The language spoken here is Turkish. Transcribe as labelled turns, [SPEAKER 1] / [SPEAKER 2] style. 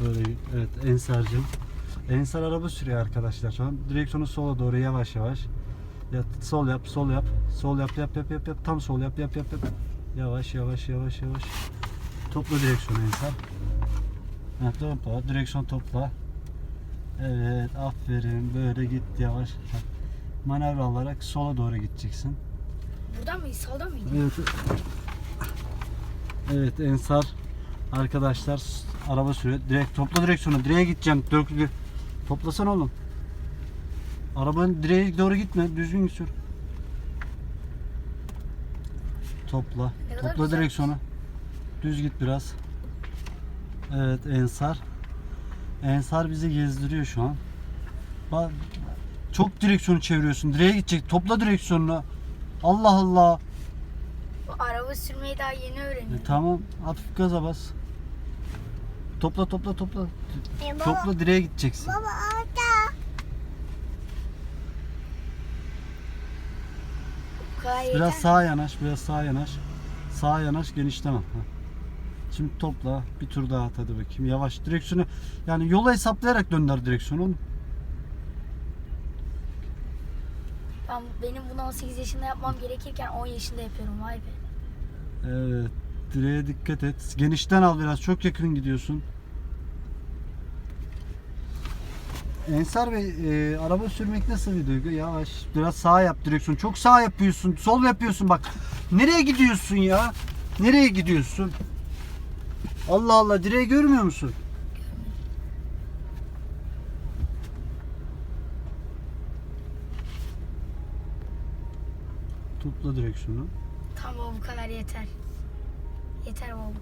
[SPEAKER 1] Böyle evet Ensar'cığım. Ensar araba sürüyor arkadaşlar şu an. Direksiyonu sola doğru yavaş yavaş. Ya sol yap, sol yap. Sol yap, yap, yap, yap, yap. Tam sol yap, yap, yap, yap. Yavaş, yavaş, yavaş, yavaş. Topla direksiyonu Ensar. Ha, topla, direksiyon topla. Evet, aferin. Böyle git yavaş. Ha. Manevra alarak sola doğru gideceksin.
[SPEAKER 2] Buradan mıyız? Soldan mıyız?
[SPEAKER 1] Evet. Evet Ensar arkadaşlar araba sürüyor. Direkt topla direksiyonu. Direğe gideceğim. Döklü. Toplasana oğlum. Arabanın direğe doğru gitme. Düzgün sür. Topla. Topla direksiyonu. Düz git biraz. Evet Ensar. Ensar bizi gezdiriyor şu an. Bak, çok direksiyonu çeviriyorsun. Direğe gidecek. Topla direksiyonunu. Allah Allah.
[SPEAKER 2] Bu araba sürmeyi daha yeni
[SPEAKER 1] E,
[SPEAKER 2] öğreniyorum.
[SPEAKER 1] tamam hafif gaza bas. Topla topla topla.
[SPEAKER 3] E, baba,
[SPEAKER 1] Topla direğe gideceksin.
[SPEAKER 3] baba orada.
[SPEAKER 1] Biraz sağa yanaş, biraz sağa yanaş. Sağa yanaş, genişleme. Ha. Şimdi topla, bir tur daha at hadi bakayım. Yavaş direksiyonu, yani yola hesaplayarak döndür direksiyonu. oğlum.
[SPEAKER 2] Ben, benim bunu 18 yaşında yapmam gerekirken 10 yaşında yapıyorum vay be.
[SPEAKER 1] Evet, direğe dikkat et. Genişten al biraz, çok yakın gidiyorsun. Ensar Bey, e, araba sürmek nasıl bir duygu? Yavaş, biraz sağ yap direksiyonu. Çok sağ yapıyorsun, sol yapıyorsun bak. Nereye gidiyorsun ya? Nereye gidiyorsun? Allah Allah, direği görmüyor musun? Topla direksiyonu.
[SPEAKER 2] Tamam bu kadar yeter. Yeter kadar.